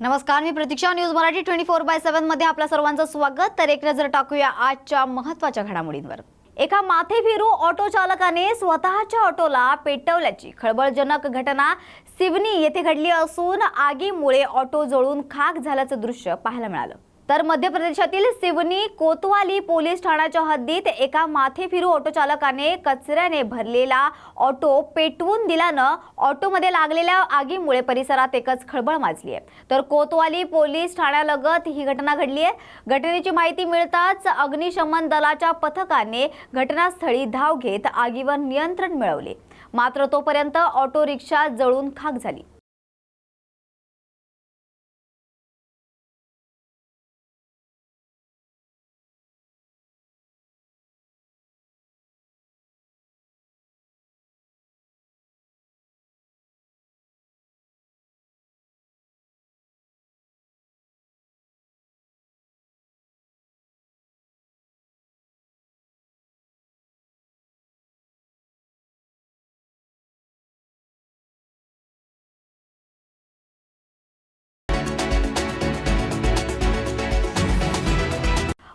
नमस्कार मी Pratiksha news Marathi twenty four by सेव्हनमध्ये आपल्या सर्वांचं स्वागत. तर एक नजर टाकूया आजच्या महत्त्वाच्या घडामोडींवर. एका माथेफिरू ऑटो चालकाने स्वतःच्या ऑटोला पेटवल्याची खळबळजनक घटना सिवनी येथे घडली असून आगीमुळे ऑटो जळून खाक झाल्याचं दृश्य पाहायला मिळालं. तर मध्य प्रदेशातील सिवनी कोतवाली पोलीस ठाण्याच्या हद्दीत एका माथेफिरू ऑटो चालकाने कचऱ्याने भरलेला ऑटो पेटवून दिल्यानं ऑटोमध्ये लागलेल्या आगीमुळे परिसरात एकच खळबळ माजली आहे. तर कोतवाली पोलीस ठाण्यालगत ही घटना घडली आहे. घटनेची माहिती मिळताच अग्निशमन दलाच्या पथकाने घटनास्थळी धाव घेत आगीवर नियंत्रण मिळवले. मात्र तोपर्यंत ऑटो रिक्षा जळून खाक झाली.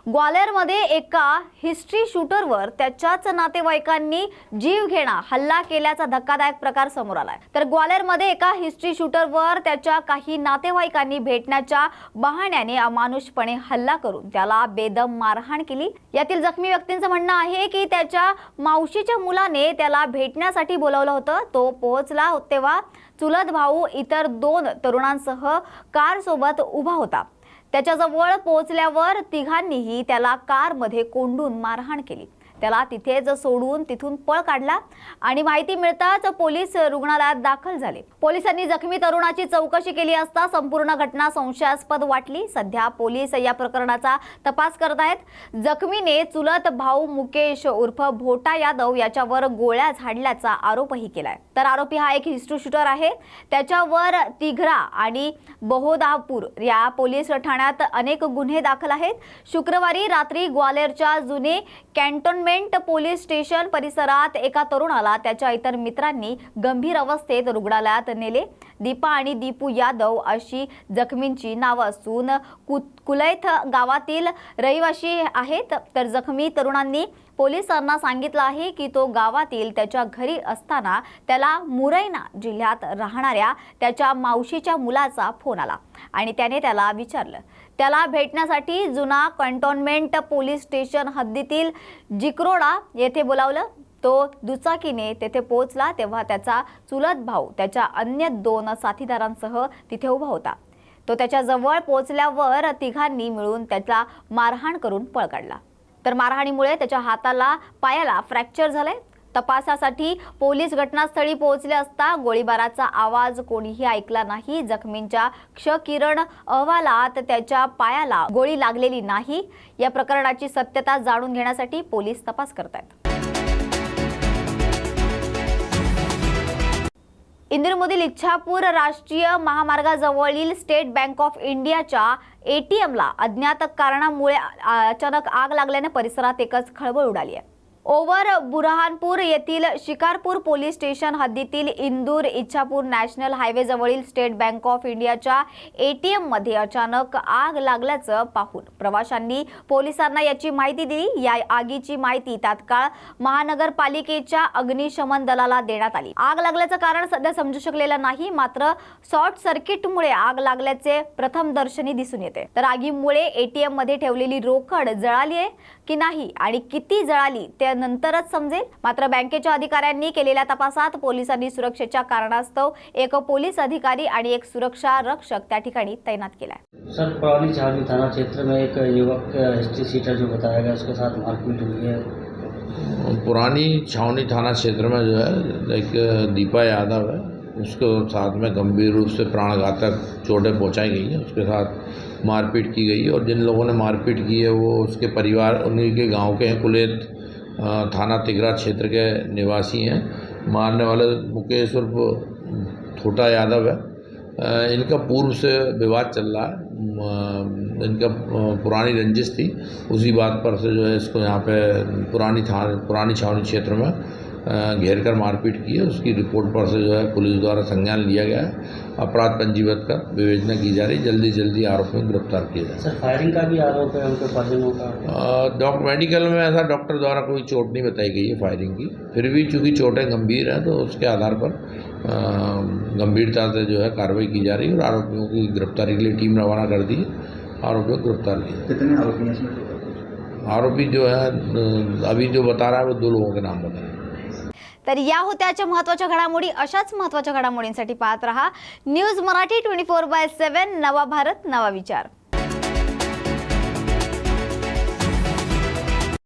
ग्वाल्हेरमध्ये एका हिस्ट्री शूटरवर त्याच्याच नातेवाईकांनी जीव घेणा हल्ला केल्याचा धक्कादायक प्रकार समोर आलाय. तर ग्वाल्हेरमध्ये एका हिस्ट्री शूटरवर त्याच्या काही नातेवाईकांनी भेटण्याच्या बहाण्याने अमानुषपणे हल्ला करून त्याला बेदम मारहाण केली. यातील जखमी व्यक्तींचं म्हणणं आहे की त्याच्या मावशीच्या मुलाने त्याला भेटण्यासाठी बोलावलं होतं. तो पोहोचला तेव्हा चुलत भाऊ इतर दोन तरुणांसह कारसोबत उभा होता. त्याच्याजवळ पोहोचल्यावर तिघांनीही त्याला कारमध्ये कोंडून मारहाण केली. त्याला तिथेच सोडून तिथून पळ काढला आणि माहिती मिळताच पोलीस रुग्णालयात दाखल झाले. पोलिसांनी जखमी तरुणाची चौकशी केली असता संपूर्ण घटना संशयास्पद वाटली. सध्या पोलीस या प्रकरणाचा तपास करत आहेत. जखमीने चुलत भाऊ मुकेश उर्फ भोटा यादव याच्यावर गोळ्या झाडल्याचा आरोपही केलाय. तर आरोपी हा एक हिस्ट्री शूटर आहे. त्याच्यावर तिघरा आणि बहोदापूर या पोलीस ठाण्यात अनेक गुन्हे दाखल आहेत. शुक्रवारी रात्री ग्वालेरच्या जुने कॅन्टोनमेंट पोलीस स्टेशन परिसरात एका तरुणाला त्याच्या इतर मित्रांनी गंभीर अवस्थेत रुग्णालयात नेले. दीपा आणि दीपू यादव अशी जखमींची नावं असून कु कुलैथ गावातील रहिवाशी आहेत. तर जखमी तरुणांनी पोलिसांना सांगितलं आहे की तो गावातील त्याच्या घरी असताना त्याला मुरैना जिल्ह्यात राहणाऱ्या त्याच्या मावशीच्या मुलाचा फोन आला आणि त्याने त्याला विचारलं. त्याला भेटण्यासाठी जुना कंटोन्मेंट पोलीस स्टेशन हद्दीतील जिक्रोडा येथे बोलावलं. तो दुचाकीने तेथे पोहोचला तेव्हा त्याचा चुलत भाऊ त्याच्या अन्य दोन साथीदारांसह तिथे उभा होता. तो त्याच्याजवळ पोहोचल्यावर तिघांनी मिळून त्याला मारहाण करून पळ काढला. तर मारहाणीमुळे त्याच्या हाताला पायाला फ्रॅक्चर झाले. तपासासाठी पोलीस घटनास्थळी पोहोचले असता गोळीबाराचा आवाज कोणीही ऐकला नाही. जखमींच्या क्षकिरण अहवालात त्याच्या पायाला गोळी लागलेली नाही. या प्रकरणाची सत्यता जाणून घेण्यासाठी पोलीस तपास करत आहेत इंदिरमधील इच्छापूर राष्ट्रीय महामार्गाजवळील स्टेट बँक ऑफ इंडियाच्या एटीएमला अज्ञात कारणामुळे अचानक आग लागल्याने परिसरात एकच खळबळ उडाली आहे. ओवर बुरहानपूर येथील शिकारपूर पोलीस स्टेशन हद्दीतील इंदूर इच्छापूर नॅशनल हायवे जवळील स्टेट बँक ऑफ इंडियाच्या एटीएममध्ये अचानक आग लागल्याचं पाहून प्रवाशांनी पोलिसांना याची माहिती दिली. या आगीची माहिती तात्काळ महानगरपालिकेच्या अग्निशमन दलाला देण्यात आली. आग लागल्याचं कारण सध्या समजू शकलेलं नाही मात्र शॉर्ट सर्किटमुळे आग लागल्याचे प्रथम दर्शनी दिसून येते. तर आगीमुळे एटीएममध्ये ठेवलेली रोकड जळाली आहे की नाही आणि किती जळाली ते नंतरच समजेल. मात्र बँकेच्या अधिकाऱ्यांनी केलेल्या तपासात पोलिसांनी सुरक्षेच्या कारणास्तव एक पोलीस अधिकारी आणि एक सुरक्षा रक्षक त्या ठिकाणी तैनात केलाय. सर पुरानी छावनी थाना क्षेत्र में एक युवक हिस्ट्री सीटर जो बताया गया उसके साथ मारपीट हुई है। पुरानी छावनी थाना क्षेत्र में जो है एक दीपा यादव है। उसको साथ में गंभीर रूप से प्राणघातक चोटें पहुंचाई गई हैं। उसके साथ मारपीट की गई है और जिन लोगों ने मारपीट की है वो उसके परिवार उन्हीं के गाँव के हैं कुलेत। थाना तिगरा क्षेत्र के निवासी हैं। मारने वाले मुकेश उर्फ़ छोटा यादव है। इनका पूर्व से विवाद चल रहा है। इनका पुरानी रंजिश थी। उसी बात पर से जो है इसको यहाँ पे पुरानी था पुरानी छावनी क्षेत्र में घेर कर मारपीट की है उसकी रिपोर्ट पर से जो है पुलिस द्वारा संज्ञान लिया गया है। अपराध पंजीबद्ध कर विवेचना की जा रही जल्दी जल्दी आरोपियों को गिरफ़्तार किया जाए। सर फायरिंग का भी आरोप है उनके परिजनों का? डॉक्टर मेडिकल में ऐसा डॉक्टर द्वारा कोई चोट नहीं बताई गई है फायरिंग की। फिर भी चूँकि चोटें गंभीर हैं तो उसके आधार पर गंभीरता से जो है कार्रवाई की जा रही है और आरोपियों की गिरफ्तारी के लिए टीम रवाना कर दी है। आरोपियों को गिरफ़्तार किया कितने आरोपी। आरोपी जो है अभी जो बता रहा है वो दो लोगों के नाम बता रहे हैं। तर या होत्या आजच्या महत्त्वाच्या घडामोडी. अशाच महत्त्वाच्या घडामोडींसाठी पाहत रहा. News Marathi twenty four by seven नवा भारत नवा विचार.